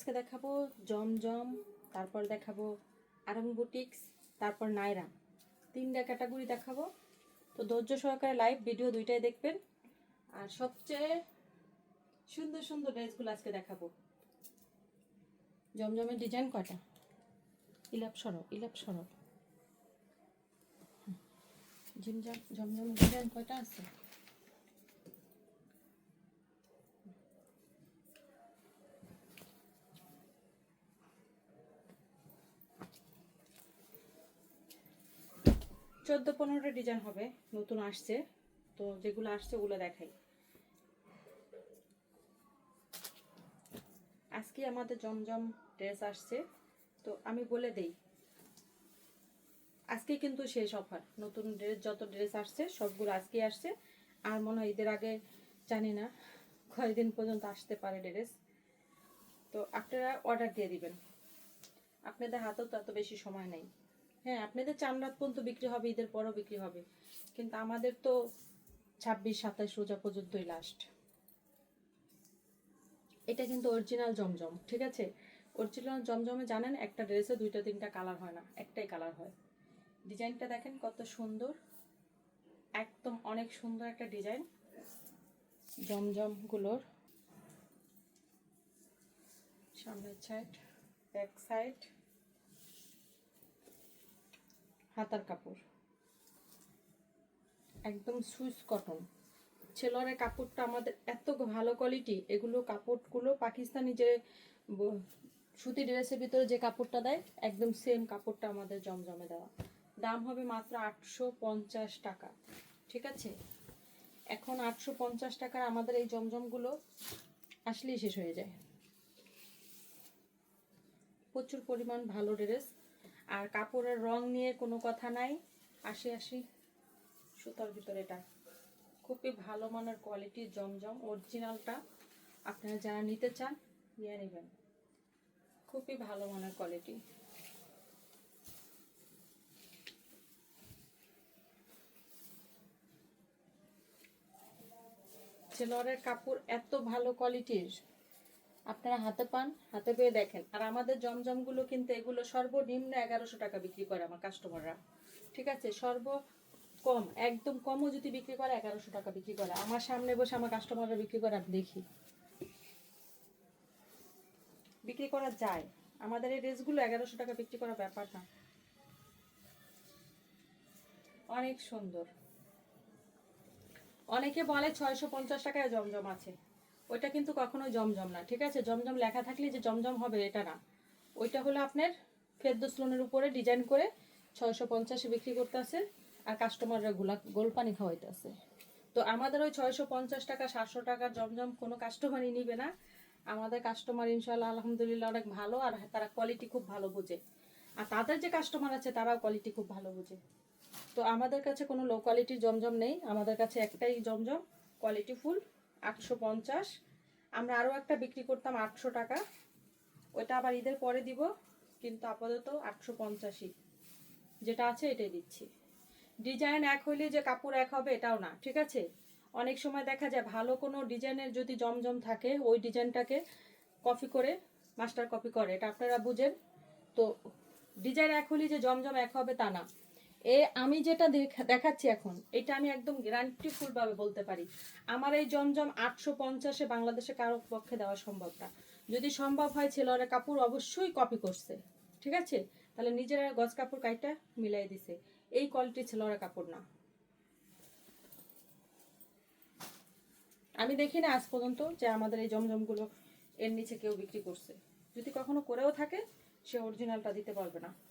আজকে দেখাবো জমজম, তারপর দেখাবো আরং বুটিক্স তারপর নাইরা। তিনটা ক্যাটাগরি দেখাবো। তো ধৈর্য সহকারে লাইভ, ভিডিও দুইটাই দেখবেন। আর সবচেয়ে সুন্দর সুন্দর ড্রেসগুলো আজকে দেখাবো। জমজমের ডিজাইন কয়টা? ইলাপ সরব ইলাপ সরব। জিমজম জমজম ডিজাইন কয়টা আছে? চোদ্দ পনেরোটা ডিজাইন হবে, নতুন আসছে। তো যেগুলো আসছে ওগুলো দেখাই। আজকে আমাদের জমজম ড্রেস আসছে। তো আমি বলে দেই, আজকে কিন্তু শেষ অফার নতুন ড্রেস যত ড্রেস আসছে, সবগুলো আজকে আসছে। আর মনে হয় ঈদের আগে, জানি না কয়েকদিন পর্যন্ত আসতে পারে ড্রেস তো আপনারা অর্ডার দিয়ে দিবেন। আপনাদের হাতেও তো এত বেশি সময় নেই। হ্যাঁ আপনাদের চার রাত পর্যন্ত বিক্রি হবে, ঈদের পরও বিক্রি হবে। কিন্তু আমাদের তো ছাব্বিশ সাতাশ রোজা পর্যন্তই লাস্ট এটা কিন্তু অরিজিনাল জমজম, ঠিক আছে? অরিজিনাল জমজমে জানেন, একটা ড্রেসে দুইটা, তিনটা কালার হয় না, একটাই কালার হয়। ডিজাইনটা দেখেন কত সুন্দর, একদম অনেক সুন্দর একটা ডিজাইন জমজমগুলোর সামনের সাইড ব্যাক সাইড হাতার কাপড়। একদম সুইস কটন। ছেলরের কাপড়টা আমাদের এত ভালো কোয়ালিটি এগুলো কাপড়গুলো পাকিস্তানি যে সুতি ড্রেসের ভিতরে যে কাপড়টা দেয়, একদম সেম কাপড়টা আমাদের জমজমে দেওয়া। দাম হবে মাত্র আটশো পঞ্চাশ টাকা। ঠিক আছে? এখন আটশো পঞ্চাশ টাকার আমাদের এই জমজমগুলো আসলেই শেষ হয়ে যায়। প্রচুর পরিমাণ ভালো ড্রেস আর কাপড়ের রং নিয়ে কোনো কথা নাই। আশি আশি সুতার ভিতরে এটা। খুবই ভালো মানের কোয়ালিটির জমজম অরিজিনালটা আপনারা যারা নিতে চান, নিয়ে নেবেন। খুবই ভালো মানের কোয়ালিটি সেলোয়ারের কাপড় এত ভালো কোয়ালিটির আপনারা হাতে পান, হাতে পেয়ে দেখেন। আর আমাদের জমজমগুলো কিন্তু এগুলো সর্বনিম্ন এগারোশো টাকা বিক্রি করে আমার কাস্টমাররা ঠিক আছে? সর্ব কম, একদম কমও যদি বিক্রি করে, এগারোশো টাকা বিক্রি করে। আমার সামনে বসে আমার কাস্টমাররা বিক্রি করে, আমি দেখি। বিক্রি করা যায়। আমাদের এই ড্রেসগুলো এগারোশো টাকা বিক্রি করার ব্যাপার না। অনেক সুন্দর। অনেকে বলে ছয়শো পঞ্চাশ টাকায় জমজম আছে। ওইটা কিন্তু কখনো জমজম না, ঠিক আছে? জমজম লেখা থাকলে যে জমজম হবে এটা না। ওইটা হলো আপনার ফেরদোস লোনের উপরে ডিজাইন করে ছয়শো পঞ্চাশে বিক্রি করতেছে আর কাস্টমাররা গোলা, গোলপানি খাওয়াইতেছে। তো আমাদের ওই ছয়শো পঞ্চাশ টাকা, সাতশো টাকার জমজম কোনো কাস্টমারই নিবে না। আমাদের কাস্টমার ইনশাল্লাহ আলহামদুলিল্লাহ অনেক ভালো আর তারা কোয়ালিটি খুব ভালো বোঝে। আর তাদের যে কাস্টমার আছে তারাও কোয়ালিটি খুব ভালো বোঝে। তো আমাদের কাছে কোনো লো কোয়ালিটির জমজম নেই। আমাদের কাছে একটাই জমজম কোয়ালিটি ফুল আটশো পঞ্চাশ। আমরা আরও একটা বিক্রি করতাম আটশো টাকা। ওইটা আবার ঈদের পরে দিব, কিন্তু আপাতত আটশো পঞ্চাশই। যেটা আছে এটাই দিচ্ছি। ডিজাইন এক হইলে যে কাপড় এক হবে এটাও না, ঠিক আছে? অনেক সময় দেখা যায় ভালো কোনো ডিজাইনের যদি জমজম থাকে, ওই ডিজাইনটাকে কপি করে, মাস্টার কপি করে, এটা আপনারা বুঝেন? তো ডিজাইন এক হলে যে জমজম এক হবে তা না। এ, আমি যেটা দেখ- দেখাচ্ছি এখন, এটা আমি একদম গ্যারান্টিফুল ভাবে বলতে পারি। আমার এই জমজম আটশো পঞ্চাশে বাংলাদেশে কারও পক্ষে দেওয়া সম্ভব না। যদি সম্ভব হয়, ছেলেরা কাপড় অবশ্যই কপি করছে। ঠিক আছে? তাহলে নিজেরা গজ কাপড় কাইটা মিলাই দিছে। এই কোয়ালিটির ছেলেরা কাপড় না। আমি দেখি না আজ পর্যন্ত যে আমাদের এই জমজমগুলো এর নিচে কেউ বিক্রি করছে। যদি কখনো করেও থাকে, সে অরিজিনালটা দিতে পারবে না।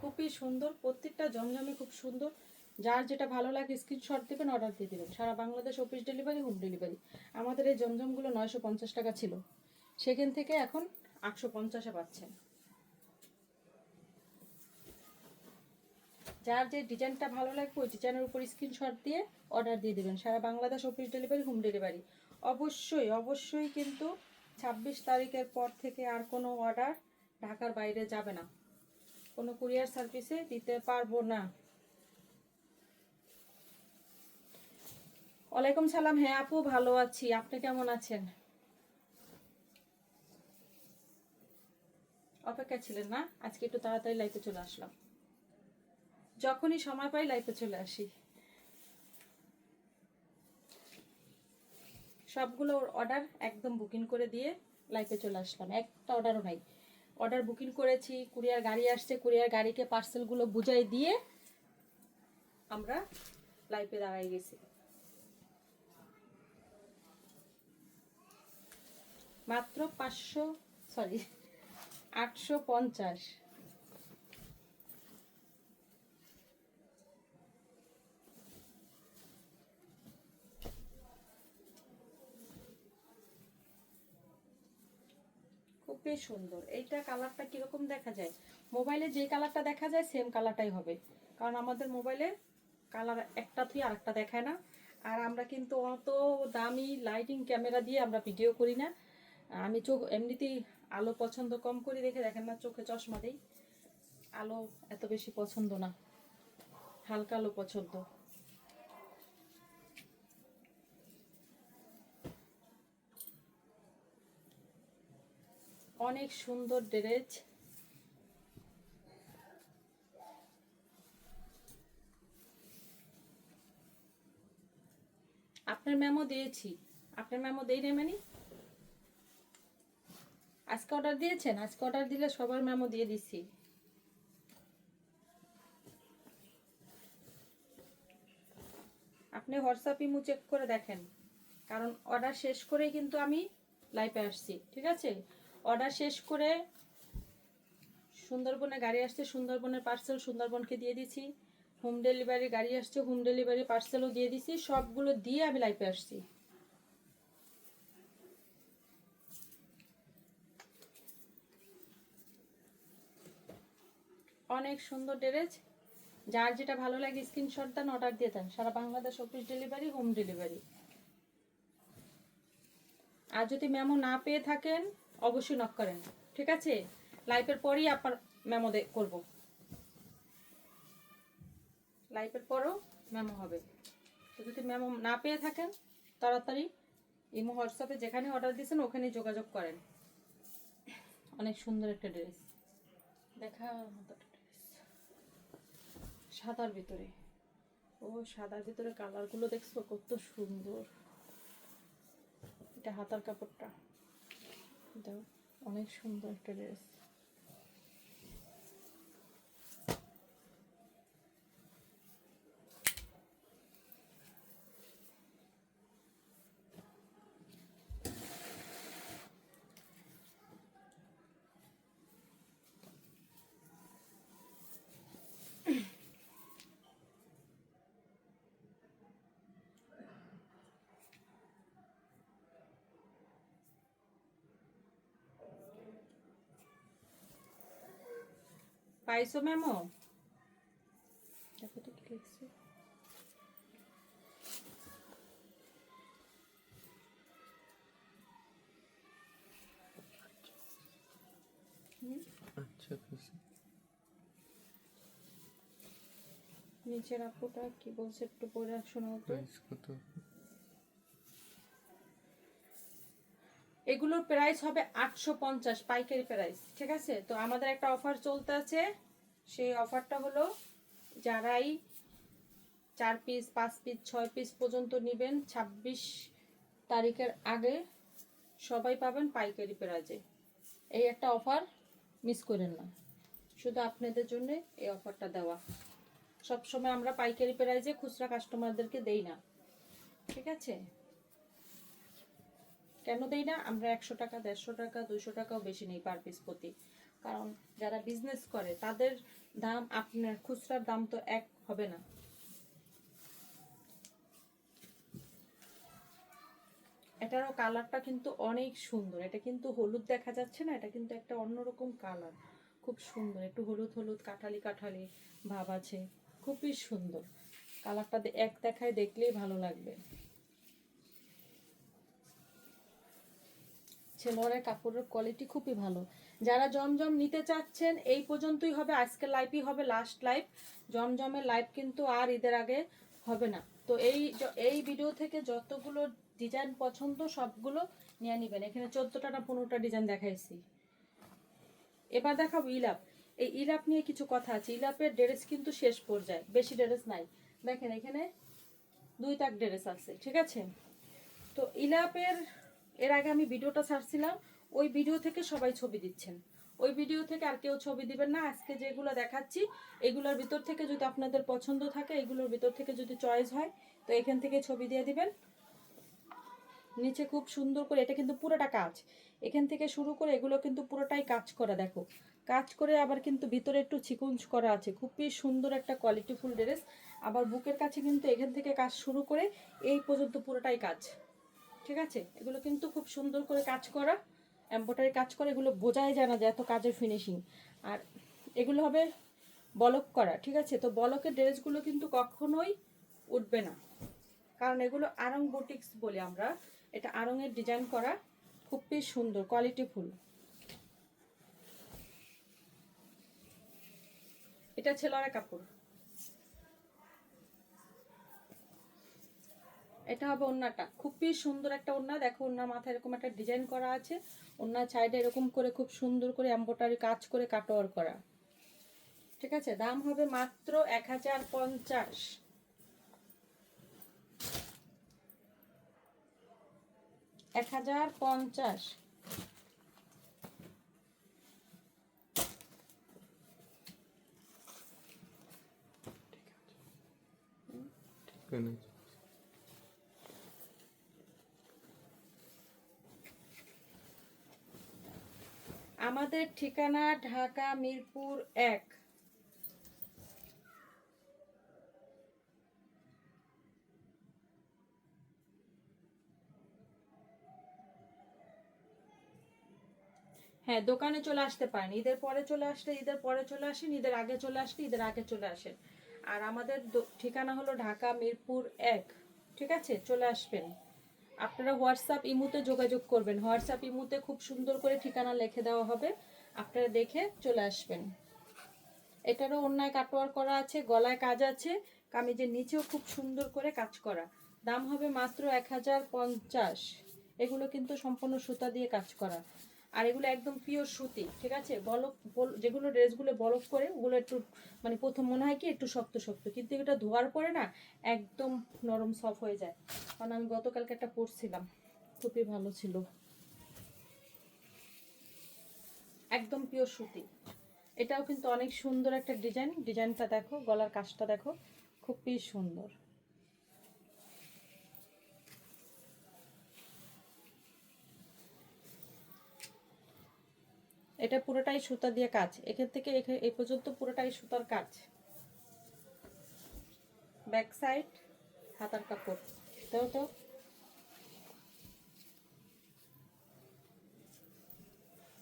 খুবই সুন্দর, প্রত্যেকটা জমজমে খুব সুন্দর। যার যেটা ভালো লাগে স্ক্রিনশট দেবেন অর্ডার দিয়ে দেবেন। সারা Bangladesh office delivery home delivery আমাদের এই জমজমগুলো নয়শো পঞ্চাশ টাকা ছিল। সেখান থেকে এখন আটশো পঞ্চাশে পাচ্ছেন। যার যে ডিজাইনটা ভালো লাগবে, ওই ডিজাইনের উপর স্ক্রিনশট দিয়ে অর্ডার দিয়ে দেবেন। সারা Bangladesh office delivery home delivery অবশ্যই অবশ্যই কিন্তু ছাব্বিশ তারিখের পর থেকে আর কোনো অর্ডার ঢাকার বাইরে যাবে না। কোনো কুরিয়ার সার্ভিসে দিতে পারব না। ওয়ালাইকুম সালাম। হ্যাঁ আপু, ভালো আছি। আপনি কেমন আছেন? অপেক্ষা ছিলেন না? আজকে একটু তাড়াতাড়ি লাইফে চলে আসলাম। যখনই সময় পাই লাইফে চলে আসি। সবগুলো অর্ডার একদম বুকিং করে দিয়ে লাইফে চলে আসলাম। একটা অর্ডারও নাই। অর্ডার বুকিং করেছি কুরিয়ার গাড়ি আসছে কুরিয়ার গাড়িকে পার্সেলগুলো বুঝাই দিয়ে আমরা লাইফে দাঁড়াই গেছি। মাত্র পাঁচশো সরি আটশো পঞ্চাশ। খুবই সুন্দর। এইটা কালারটা কীরকম দেখা যায়? মোবাইলে যে কালারটা দেখা যায় সেম কালারটাই হবে। কারণ আমাদের মোবাইলে কালার একটা তুই আরেকটা দেখায় না। আর আমরা কিন্তু অত দামি লাইটিং ক্যামেরা দিয়ে আমরা ভিডিও করি না। আমি চোখ এমনিতেই আলো পছন্দ কম করি দেখে, দেখেন না, চোখে চশমা দেই। আলো এত বেশি পছন্দ না। হালকা আলো পছন্দ। অনেক সুন্দর ড্রেস। আপনার মেমো দিয়েছি। আপনার মেমো দেই নাই মানে? আজকে অর্ডার দিয়েছেন? আজকে অর্ডার দিলে সবার মেমো দিয়ে দিচ্ছি আপনি হোয়াটসঅ্যাপ ইমু চেক করে দেখেন। কারণ অর্ডার শেষ করেই কিন্তু আমি লাইভে আসছি, ঠিক আছে? অর্ডার শেষ করে সুন্দরবনে গাড়ি আসছে, সুন্দরবনের পার্সেল সুন্দরবনকে দিয়ে দিছি। হোম ডেলিভারি গাড়ি আসছে হোম ডেলিভারি পার্সেলও দিয়ে দিছি। সবগুলো দিয়ে আমি লাইভে আসছি। অনেক সুন্দর ড্রেস। যার যেটা ভালো লাগে স্ক্রিনশট দেন অর্ডার দিয়ে দেন। সারা Bangladesh office delivery home delivery আর যদি মেমো না পেয়ে থাকেন অবশ্যই নক করেন। ঠিক আছে? লাইভের পরেই আপনার মেমো করব। লাইভের পরও মেমো হবে। তো যদি মেমো না পেয়ে থাকেন, তাড়াতাড়ি ইমো হোয়াটসঅ্যাপে যেখানে অর্ডার দিয়েছেন ওখানে যোগাযোগ করেন। অনেক সুন্দর একটা ড্রেস দেখা মতো ড্রেস সাদার ভিতরে। ও, সাদার ভিতরে কালারগুলো দেখছ, কত সুন্দর। এটা হাতার কাপড়টা। এটা অনেক সুন্দর একটা ড্রেস পাইছো মেমো? দেখো তো কি লিখছে। আচ্ছা নিচের আপুটা কি বলছে একটু পরে শোনাও তো। এগুলোর প্রাইস হবে আটশো পঞ্চাশ পাইকারি প্রাইস ঠিক আছে? তো আমাদের একটা অফার চলতে আছে। সেই অফারটা হলো যারাই চার পিস পাঁচ পিস ছয় পিস পর্যন্ত নেবেন, ছাব্বিশ তারিখের আগে সবাই পাবেন পাইকারি প্রাইজে এই একটা অফার মিস করেন না। শুধু আপনাদের জন্য এই অফারটা দেওয়া। সবসময় আমরা পাইকারি প্রাইজে খুচরা কাস্টমারদেরকে দেই না। ঠিক আছে? কেন দেই না? আমরা একশো টাকা, দেড়শো টাকা, দুইশো টাকাও বেশি নেই পার পিস প্রতি। কারণ যারা বিজনেস করে, তাদের দাম, আপনার খুচরার দাম তো এক হবে না। এটারও কালারটা কিন্তু অনেক সুন্দর। এটা কিন্তু হলুদ দেখা যাচ্ছে না, এটা কিন্তু একটা অন্যরকম কালার খুব সুন্দর, একটু হলুদ হলুদ, কাঠালি কাঠালি ভাব আছে। খুবই সুন্দর। কালারটা এক দেখায় দেখলেই ভালো লাগবে। ছেলোয়ারের কাপড়ের কোয়ালিটি খুবই ভালো। যারা জমজম নিতে চাচ্ছেন, এই পর্যন্তই হবে। আজকে লাইভই হবে লাস্ট লাইভ জমজমের লাইভ কিন্তু আর ঈদের আগে হবে না। তো এই এই ভিডিও থেকে যতগুলো ডিজাইন পছন্দ, সবগুলো নিয়ে নেবেন। এখানে চোদ্দোটা না পনেরোটা ডিজাইন দেখাইছি। এবার দেখাবো ইলাপ। এই ইলাপ নিয়ে কিছু কথা আছে। ইলাপের ড্রেস কিন্তু শেষ পর্যায়ে, বেশি ড্রেস নাই। দেখেন এখানে দুই তাক ড্রেস আছে, ঠিক আছে? তো ইলাপের এর আগে আমি ভিডিওটা ছাড়ছিলাম, ওই ভিডিও থেকে সবাই ছবি দিচ্ছেন। ওই ভিডিও থেকে আর কেউ ছবি দিবেন না, আজকে যেগুলো দেখাচ্ছি, এগুলোর ভিতর থেকে যদি আপনাদের পছন্দ থাকে, এগুলোর ভিতর থেকে যদি চয়েস হয়, তো এখান থেকে ছবি দিয়ে দিবেন। নিচে খুব সুন্দর করে, এটা কিন্তু পুরোটা কাজ। এখান থেকে শুরু করে এগুলো কিন্তু পুরোটাই কাজ করা, দেখো। কাজ করে আবার কিন্তু ভিতরে একটু চিকুঞ্চ করা আছে। খুবই সুন্দর একটা কোয়ালিটিফুল ড্রেস। আবার বুকের কাছে কিন্তু এখান থেকে কাজ শুরু করে এই পর্যন্ত পুরোটাই কাজ। ঠিক আছে? এগুলো কিন্তু খুব সুন্দর করে কাজ করা। এম্ব্রয়ডারি কাজ করে, এগুলো বোঝাই যায় না যে এত কাজের ফিনিশিং আর এগুলো হবে বলক করা, ঠিক আছে? তো বলকের ড্রেসগুলো কিন্তু কখনোই উঠবে না। কারণ এগুলো আরং বুটিক্স বলি আমরা। এটা আরঙের ডিজাইন করা খুবই সুন্দর কোয়ালিটিফুল এটা ছেলেরা কাপড়। এটা হবে ওন্নাটা। খুবই সুন্দর একটা ওন্না। দেখো, ওন্নার মাথায় এরকম একটা ডিজাইন করা আছে। ওন্নার সাইডে এরকম করে, খুব সুন্দর করে এম্বোটারি কাজ করে কাটোয়ার করা। ঠিক আছে? দাম হবে মাত্র এক হাজার পঞ্চাশ। এক হাজার পঞ্চাশ। আমাদের ঠিকানা ঢাকা মিরপুর এক। হ্যাঁ দোকানে চলে আসতে পারেন। ঈদের পরে চলে আসলে, ঈদের পরে চলে আসেন, ঈদের আগে চলে আসলে, ঈদের আগে চলে আসেন। আর আমাদের ঠিকানা হলো ঢাকা মিরপুর এক। ঠিক আছে? চলে আসবেন। আপনারা হোয়াটসঅ্যাপ ইমুতে যোগাযোগ করবেন। হোয়াটসঅ্যাপ ইমুতে খুব সুন্দর করে ঠিকানা লিখে দেওয়া হবে। আপনারা দেখে চলে আসবেন। এটারও অন্যায় কাটোয়ার করা আছে, গলায় কাজ আছে, কামিজের নিচেও খুব সুন্দর করে কাজ করা। দাম হবে মাত্র এক হাজার পঞ্চাশ। এগুলো কিন্তু সম্পূর্ণ সুতা দিয়ে কাজ করা। আর এগুলো একদম পিওর সুতি, ঠিক আছে? বলক, বল- যেগুলো ড্রেসগুলো বরফ করে, ওগুলো একটু মানে প্রথম মনে হয় কি, একটু শক্ত শক্ত। কিন্তু এটা ধোয়ার পরে না, একদম নরম সফট হয়ে যায়। কারণ আমি গতকালকে একটা পরছিলাম, খুবই ভালো ছিল। একদম পিওর সুতি। এটাও কিন্তু অনেক সুন্দর একটা ডিজাইন ডিজাইনটা দেখো, গলার কাজটা দেখো, খুবই সুন্দর। এটা পুরোটাই সুতা দিয়ে কাজ। এখান থেকে এই পর্যন্ত পুরোটাই সুতার কাজ। ব্যাক সাইড হাতার কাপড়। দাও তো।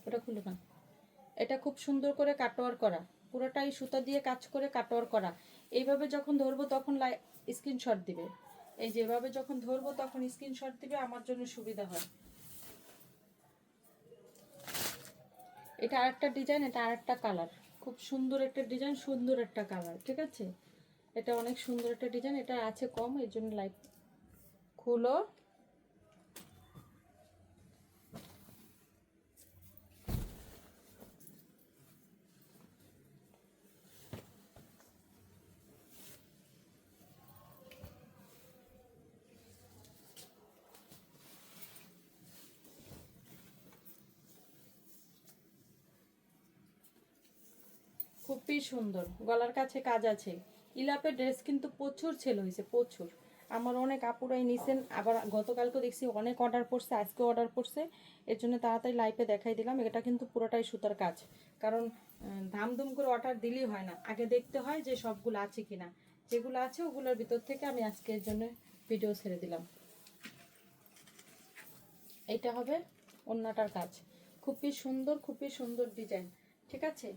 এটা খুলে না এটা খুব সুন্দর করে কাটোয়ার করা। পুরোটাই সুতা দিয়ে কাজ করে কাটোয়ার করা। এইভাবে যখন ধরবো তখন স্ক্রিনশট দিবে। এই যেভাবে যখন ধরবো তখন স্ক্রিনশট দিবে, আমার জন্য সুবিধা হয়। এটা আরেকটা ডিজাইন এটা আর একটা কালার খুব সুন্দর একটা ডিজাইন সুন্দর একটা কালার ঠিক আছে? এটা অনেক সুন্দর একটা ডিজাইন এটা আছে কম, এর জন্য লাইট খুলো। খুবই সুন্দর। গলার কাছে কাজ আছে। ইলাপের ড্রেস কিন্তু প্রচুর ছেল হয়েছে, প্রচুর। আমার অনেক আপুরাই নিছেন, আবার গতকালকে দেখছি অনেক অর্ডার পড়ছে, আজকে অর্ডার পড়ছে। এর জন্য তাড়াতাড়ি লাইভে দেখাই দিলাম, এটা কিন্তু পুরোটাই সুতার কাজ। কারণ ধামধুম করে অর্ডার দিলেই হয় না। আগে দেখতে হয় যে সবগুলো আছে কিনা। যেগুলো আছে ওগুলোর ভিতর থেকে আমি আজকে এর জন্য ভিডিও ছেড়ে দিলাম। এটা হবে অন্যটার কাজ। খুবই সুন্দর খুবই সুন্দর ডিজাইন ঠিক আছে?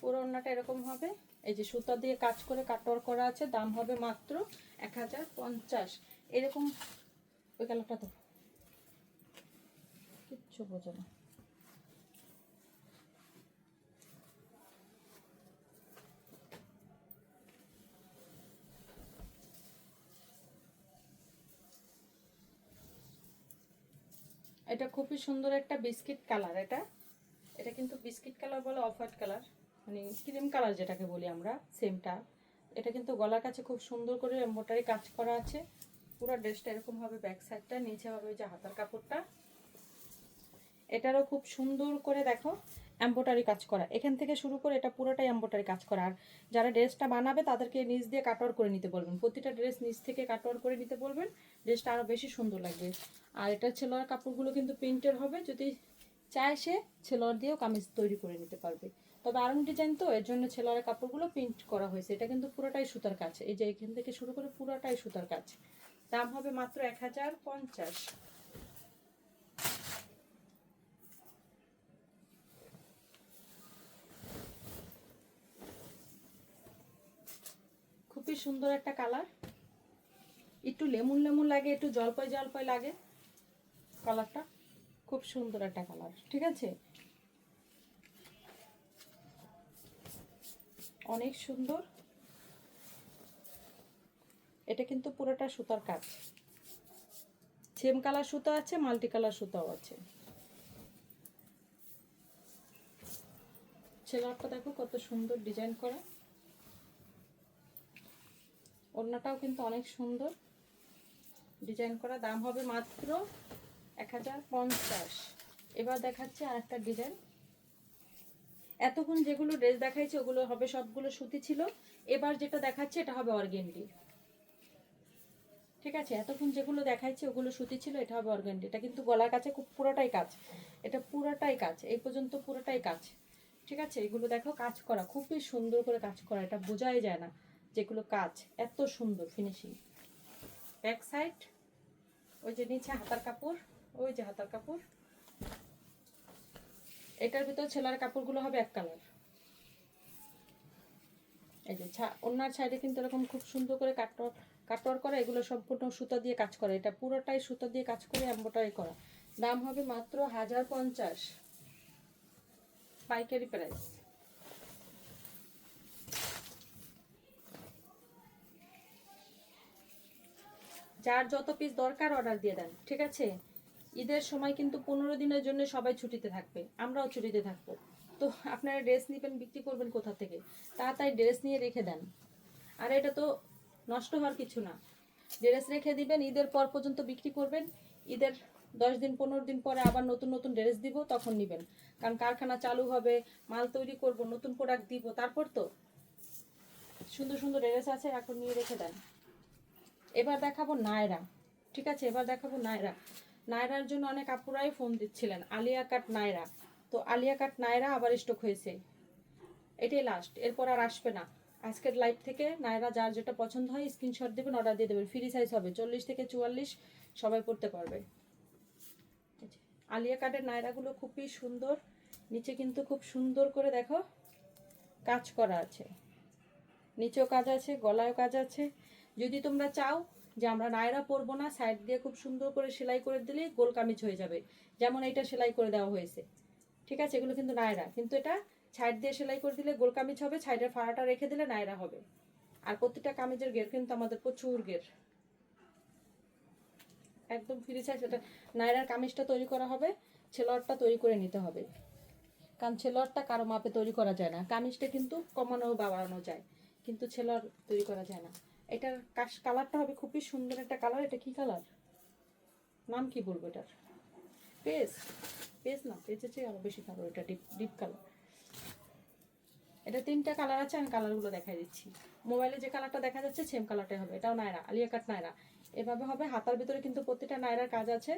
পুরো ওড়নাটা এরকম হবে। এই যে সুতা দিয়ে কাজ করে কাটর করা আছে, দাম হবে মাত্র এক হাজার পঞ্চাশ। এরকম ওই কালারটা তো। কিচ্ছু বোঝো না। এটা খুবই সুন্দর একটা বিস্কিট কালার এটা। এটা কিন্তু বিস্কিট কালার বলে অফ হোয়াইট কালার। মানে ক্রিম কালার যেটাকে বলি আমরা সেমটা এটা কিন্তু গলার কাছে খুব সুন্দর করে এম্বোটারি কাজ করা আছে। পুরো ড্রেসটা এরকম হবে ব্যাক সাইডটা নিচে হবে যে হাতার কাপড়টা। এটারও খুব সুন্দর করে দেখো এম্বোটারি কাজ করা। এখান থেকে শুরু করে এটা পুরোটাই এম্বোটারি কাজ করা। আর যারা ড্রেসটা বানাবে, তাদেরকে নিচ দিয়ে কাটওয়ার করে নিতে বলবেন। প্রতিটা ড্রেস নিচ থেকে কাটওয়ার করে নিতে বলবেন। ড্রেসটা আরও বেশি সুন্দর লাগবে। আর এটা ছেলোয়ার কাপড়গুলো কিন্তু প্রিন্টের হবে। যদি চায় সে ছেলোয়ার দিয়েও কামিজ তৈরি করে নিতে পারবে। তবে আরং ডিজাইন তো, এর জন্য ছেলের কাপড়গুলো প্রিন্ট করা হয়েছে। এটা কিন্তু পুরোটাই সুতার কাজ। এই যে এখান থেকে শুরু করে পুরোটাই সুতার কাজ। দাম হবে মাত্র এক হাজার পঞ্চাশ। খুবই সুন্দর একটা কালার। একটু লেমন লেমন লাগে, একটু জলপাই জলপাই লাগে। কালারটা খুব সুন্দর একটা কালার, ঠিক আছে? অনেক সুন্দর। এটা কিন্তু পুরোটা সুতার কাজ। সেম কালার সুতা আছে, মাল্টি কালার সুতাও আছে। ছেলেরটা দেখো কত সুন্দর ডিজাইন করা। ওড়নাটাও কিন্তু অনেক সুন্দর। ডিজাইন করা দাম হবে মাত্র এক হাজার পঞ্চাশ। এবার দেখাচ্ছে আর একটা ডিজাইন। এতক্ষণ যেগুলো ড্রেস দেখাইছে, ওগুলো হবে সবগুলো সুতি ছিল। এবার যেটা দেখাচ্ছে, এটা হবে অর্গেন্ডি। ঠিক আছে? এতক্ষণ যেগুলো দেখাইছে, ওগুলো সুতি ছিল, এটা হবে অর্গেন্ডি। এটা কিন্তু গলার কাছে খুব পুরোটাই কাজ। এটা পুরোটাই কাজ। এই পর্যন্ত পুরোটাই কাজ। ঠিক আছে? এগুলো দেখো, কাজ করা। খুবই সুন্দর করে কাজ করা। এটা বোঝাই যায় না যেগুলো কাজ। এত সুন্দর ফিনিশিং ব্যাক সাইড ওই যে নিচে হাতার কাপড়, ওই যে হাতার কাপড়। এটার ভিতর ছেলার কাপড়গুলো হবে এক কালার। এই যে অন্যার সাইডে কিন্তু এরকম খুব সুন্দর করে কাটওয়ার কাটওয়ার করা, এগুলো সম্পূর্ণ সুতা দিয়ে কাজ করে। এটা পুরোটাই সুতা দিয়ে কাজ করে এম্বোটারি করা। দাম হবে মাত্র হাজার পঞ্চাশ। পাইকারি প্রাইস। যার যত পিস দরকার অর্ডার দিয়ে দেন, ঠিক আছে? ঈদের সময় কিন্তু পনেরো দিনের জন্য সবাই ছুটিতে থাকবে, আমরাও ছুটিতে থাকব। তো আপনারা ড্রেস নেবেন, বিক্রি করবেন কোথা থেকে? তাড়াতাড়ি ড্রেস নিয়ে রেখে দেন। আর এটা তো নষ্ট হওয়ার কিছু না। ড্রেস রেখে দিবেন, ঈদের পর পর্যন্ত বিক্রি করবেন, ঈদের দশ দিন, পনেরো দিন পরে আবার নতুন নতুন ড্রেস দিব, তখন নেবেন। কারণ কারখানা চালু হবে, মাল তৈরি করব, নতুন প্রোডাক্ট দিব, তারপর তো সুন্দর সুন্দর ড্রেস আছে, এখন নিয়ে রেখে দেন। এবার দেখাবো নায়রা, ঠিক আছে? এবার দেখাবো নায়রা। নায়রার জন্য অনেক আপুরাই ফোন দিচ্ছিলেন, আলিয়া কাট নায়রা। তো আলিয়া কাট নায়রা আবার স্টক হয়েছে। এটাই লাস্ট এরপর আর আসবে না। আজকের লাইভ থেকে নায়রা যার যেটা পছন্দ হয় স্ক্রিনশট দেবেন অর্ডার দিয়ে দেবেন। ফ্রি সাইজ হবে, চল্লিশ থেকে চুয়াল্লিশ সবাই পড়তে পারবে। আলিয়া কাটের নায়রাগুলো খুবই সুন্দর। নিচে কিন্তু খুব সুন্দর করে দেখো, কাজ করা আছে। নিচেও কাজ আছে, গলায়ও কাজ আছে। যদি তোমরা চাও যে আমরা নায়রা পরবো না সাইড দিয়ে খুব সুন্দর করে সেলাই করে দিলে গোল কামিজ হয়ে যাবে। যেমন এটা সেলাই করে দেওয়া হয়েছে। ঠিক আছে? এগুলো কিন্তু নায়রা কিন্তু এটা সাইড দিয়ে সেলাই করে দিলে গোল কামিজ হবে সাইডের ফাড়াটা রেখে দিলে নায়রা হবে। আর প্রত্যেকটা কামিজের গের কিন্তু আমাদের প্রচুর গের। একদম ফ্রি সাইজ এটা। নায়রার কামিজটা তৈরি করা হবে, ছেলোয়ারটা তৈরি করে নিতে হবে। কারণ ছেলোয়ারটা কারও মাপে তৈরি করা যায় না। কামিজটা কিন্তু কমানো বা বাড়ানো যায়। কিন্তু ছেলোয়ার তৈরি করা যায় না। এটার কালারটা হবে খুবই সুন্দর একটা কালার। এটা কি কালার? নাম কি বলব এটার? পেজ পেজ না পেজের চেয়ে আরও বেশি কালার এটা, ডিপ ডিপ কালার। এটা তিনটা কালার আছে, আমি কালারগুলো দেখাই দিচ্ছি। মোবাইলে যে কালারটা দেখা যাচ্ছে সেম কালারটাই হবে। এটাও নায়রা আলিয়া কাট নায়রা। এভাবে হবে, হাতার ভিতরে কিন্তু প্রতিটা নায়রার কাজ আছে।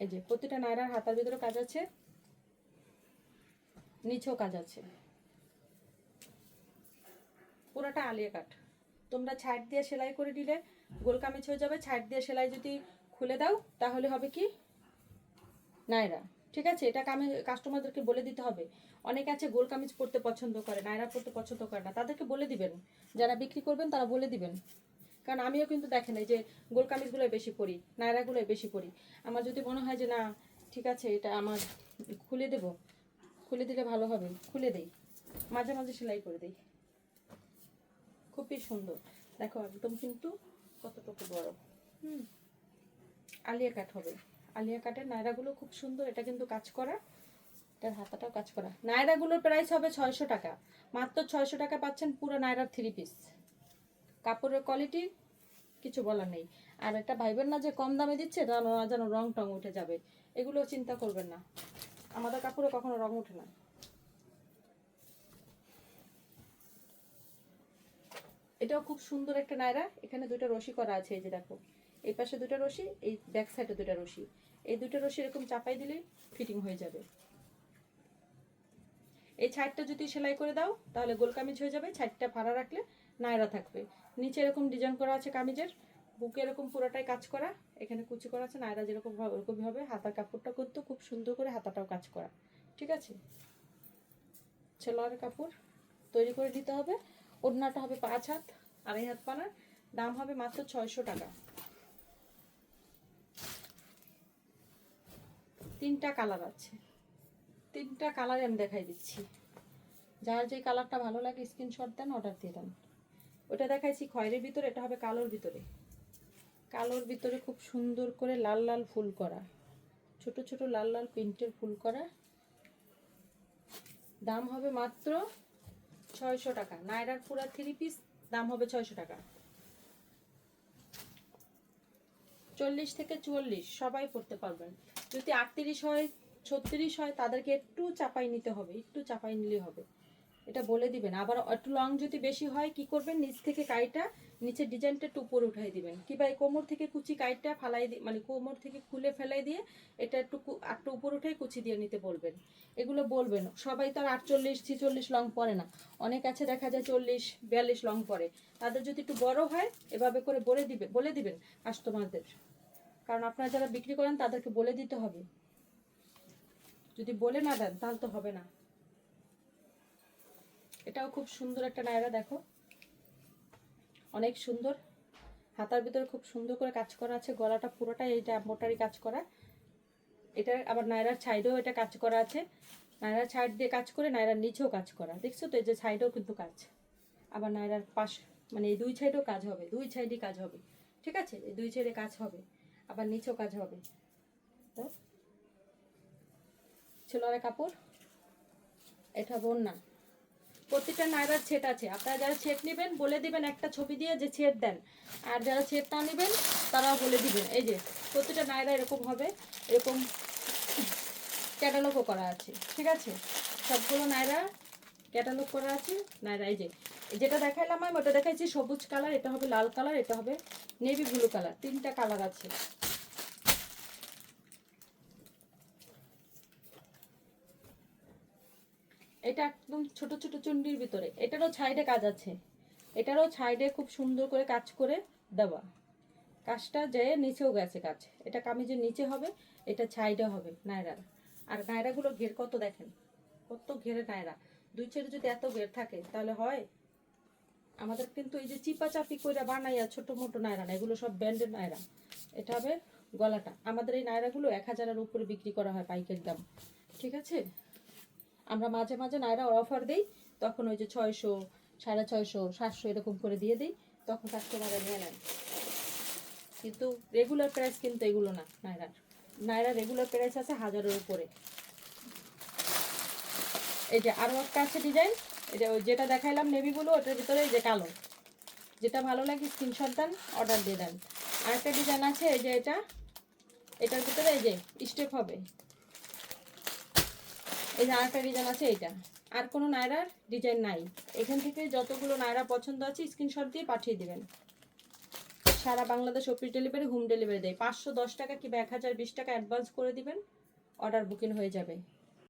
এই যে, প্রতিটা নায়রার হাতার ভিতরে কাজ আছে। নিচেও কাজ আছে। পুরোটা আলিয়া কাট তোমরা ছাইড দিয়ে সেলাই করে দিলে গোল কামিজ হয়ে যাবে। ছাইড দিয়ে সেলাই যদি খুলে দাও, তাহলে হবে কি? নায়রা ঠিক আছে? এটা কামি, কাস্টমারদেরকে বলে দিতে হবে। অনেকে আছে গোল কামিজ পরতে পছন্দ করে নায়রা পরতে পছন্দ করে না। তাদেরকে বলে দিবেন। যারা বিক্রি করবেন, তারা বলে দিবেন। কারণ আমিও কিন্তু দেখেন এই যে গোল কামিজগুলো বেশি পরি নায়রাগুলো বেশি পরি। আমার যদি মনে হয় যে, না, ঠিক আছে, এটা আমার, খুলে দেব। খুলে দিলে ভালো হবে। খুলে দেই। মাঝে মাঝে সেলাই করে দেই। খুবই সুন্দর। দেখো, একদম কিন্তু কতটুকু বড়। হুম, আলিয়া কাট হবে। আলিয়া কাটের নায়রাগুলো খুব সুন্দর, এটা কিন্তু কাজ করা। এটার হাতাটাও কাজ করা। নায়রাগুলোর প্রাইস হবে ছয়শো টাকা। মাত্র ছয়শো টাকা পাচ্ছেন পুরো নায়রার থ্রি পিস কাপড়ের কোয়ালিটি কিছু বলার নেই। আর একটা ভাইবেন না যে কম দামে দিচ্ছে যেন রং টং উঠে যাবে। এগুলো চিন্তা করবেন না। আমাদের কাপড়ে কখনো রং ওঠে না। এটাও খুব সুন্দর একটা নায়রা। এখানে দুটো রশি করা আছে, এই যে দেখো। এই পাশে দুটো রশি, এই ব্যাক সাইডে দুটো রশি। এই দুটো রশি এরকম চাপাই দিলে ফিটিং হয়ে যাবে। এই ছাইডটা যদি সেলাই করে দাও, তাহলে গোল কামিজ হয়ে যাবে। ছাইডটা ফাড়া রাখলে নায়রা থাকবে। নিচে এরকম ডিজাইন করা আছে কামিজের। বুকে এরকম পুরোটাই কাজ করা। এখানে কুচি করা আছে। নায়রা যেরকম ভাবে, ওরকমই হবে। হাতার কাপড়টা কিন্তু খুব সুন্দর করে হাতাটাও কাজ করা। ঠিক আছে? ছেলোয়ার কাপড় তৈরি করে দিতে হবে। ওড়নাটা হবে পাঁচ হাত, আড়াই হাত পানার দাম হবে মাত্র ছয়শো টাকা। তিনটা কালার আছে। তিনটা কালারে আমি দেখাই দিচ্ছি। যার যে কালারটা ভালো লাগে, স্ক্রিনশট দেন অর্ডার দিয়ে দেন। ওটা দেখাইছি খয়েরের ভিতরে, এটা হবে কালোর ভিতরে। কালোর ভিতরে খুব সুন্দর করে লাল লাল ফুল করা। ছোট ছোট লাল লাল প্রিন্টের ফুল করা। দাম হবে মাত্র ছয়শো টাকা। নায়রার পুরা থ্রি পিস দাম হবে ছয়শো টাকা। চল্লিশ থেকে চুয়াল্লিশ, সবাই পড়তে পারবেন। যদি আটত্রিশ হয়, ছত্রিশ হয়, তাদেরকে একটু চাপাই নিতে হবে, একটু চাপাই নিলে হবে। এটা বলে দিবেন। আবার একটু লং যদি বেশি হয়, কি করবেন? নিচ থেকে কাইটা নিচের ডিজাইনটা একটু উপরে উঠাই দিবেন। কিংবা কোমর থেকে কুচি কাইটটা ফালাই মানে কোমর থেকে খুলে ফেলাই দিয়ে এটা একটু একটু উপর উঠাই কুচি দিয়ে নিতে বলবেন। এগুলো বলবেন। সবাই তো আর আটচল্লিশ, ছিচল্লিশ লং পরে না। অনেক আছে দেখা যায় চল্লিশ, বিয়াল্লিশ লং পরে। তাদের যদি একটু বড় হয়, এভাবে করে বলে দিবে বলে দিবেন কাস্টমারদের কারণ আপনারা যারা বিক্রি করেন, তাদেরকে বলে দিতে হবে। যদি বলে না দেন, তাহলে তো হবে না। এটাও খুব সুন্দর একটা নায়রা, দেখো। অনেক সুন্দর। হাতার ভিতরে খুব সুন্দর করে কাজ করা আছে। গলাটা পুরোটাই এইটা মোটারি কাজ করা। এটা আবার নায়রার সাইডেও এটা কাজ করা আছে। নায়রার সাইড দিয়ে কাজ করে, নায়রার নিচেও কাজ করা। দেখছ তো, এই যে সাইডেও কিন্তু কাজ। আবার নায়রার পাশ মানে এই দুই সাইডেও কাজ হবে। দুই সাইডই কাজ হবে। ঠিক আছে? এই দুই সাইডে কাজ হবে। আবার নিচেও কাজ হবে। তো, ছেলেরা কাপড়, এটা বোন না প্রতিটা নায়রার ছেট আছে। আপনারা যারা ছেট নেবেন, বলে দিবেন একটা ছবি দিয়ে যে ছেট দেন। আর যারা ছেট না নেবেন, তারাও বলে দিবেন। এই যে, প্রতিটা নায়রা এরকম হবে, এরকম ক্যাটালগও করা আছে। ঠিক আছে? সবগুলো নায়রা ক্যাটালগ করা আছে নায়রা এই যে, যেটা দেখাইলাম আমি, ওটা দেখাইছি সবুজ কালার, এটা হবে লাল কালার, এটা হবে নেভি ব্লু কালার, তিনটা কালার আছে। এটা একদম ছোট ছোট চুন্ডির ভিতরে, এটারও ছাইডে কাজ আছে। এটারও ছাইডে খুব সুন্দর করে কাজ করে দেওয়া। কাজটা যে নিচেও গেছে কাজ। এটা কামিজের নিচে হবে, এটা ছাইডে হবে নায়রার আর নায়রাগুলো ঘের কত দেখেন? কত ঘেরে নায়রা। দুই ছেড়ে যদি এত ঘের থাকে, তাহলে হয়? আমাদের কিন্তু এই যে চিপা চাপি করে বানাইয়া ছোট মোটো নায়রা না, এগুলো সব ব্যান্ডের নায়রা। এটা হবে গলাটা। আমাদের এই নায়রাগুলো এক হাজারের উপরে বিক্রি করা হয় পাইকের দাম। ঠিক আছে? আমরা মাঝে মাঝে নায়রা অফার দিই, তখন ওই যে ছয়শো, সাড়ে ছয়শো, সাতশো এরকম করে দিয়ে দিই, তখন কাস্টমাররা নিয়ে নেন কিন্তু রেগুলার প্রাইস কিন্তু এগুলো না নায়রার নায়রা রেগুলার প্রাইস আছে হাজারের উপরে। এই যে আরও একটা আছে ডিজাইন ওই যেটা দেখাইলাম নেভি বলো ওটার ভিতরে এই যে কালো। যেটা ভালো লাগে স্ক্রিনশট দেন অর্ডার দিয়ে দেন। আরেকটা ডিজাইন আছে, এই যে এটা, এটার ভিতরে এই যে স্টেপ হবে। এই যে আরেকটা ডিজাইন আছে এইটা। আর কোনো নায়রার ডিজাইন নাই। এখান থেকে যতগুলো নায়রা পছন্দ আছে স্ক্রিনশট দিয়ে পাঠিয়ে দেবেন। সারা Bangladesh office delivery home delivery দেয়। পাঁচশো দশ টাকা কিংবা এক হাজার বিশ টাকা অ্যাডভান্স করে দিবেন। অর্ডার বুকিং হয়ে যাবে।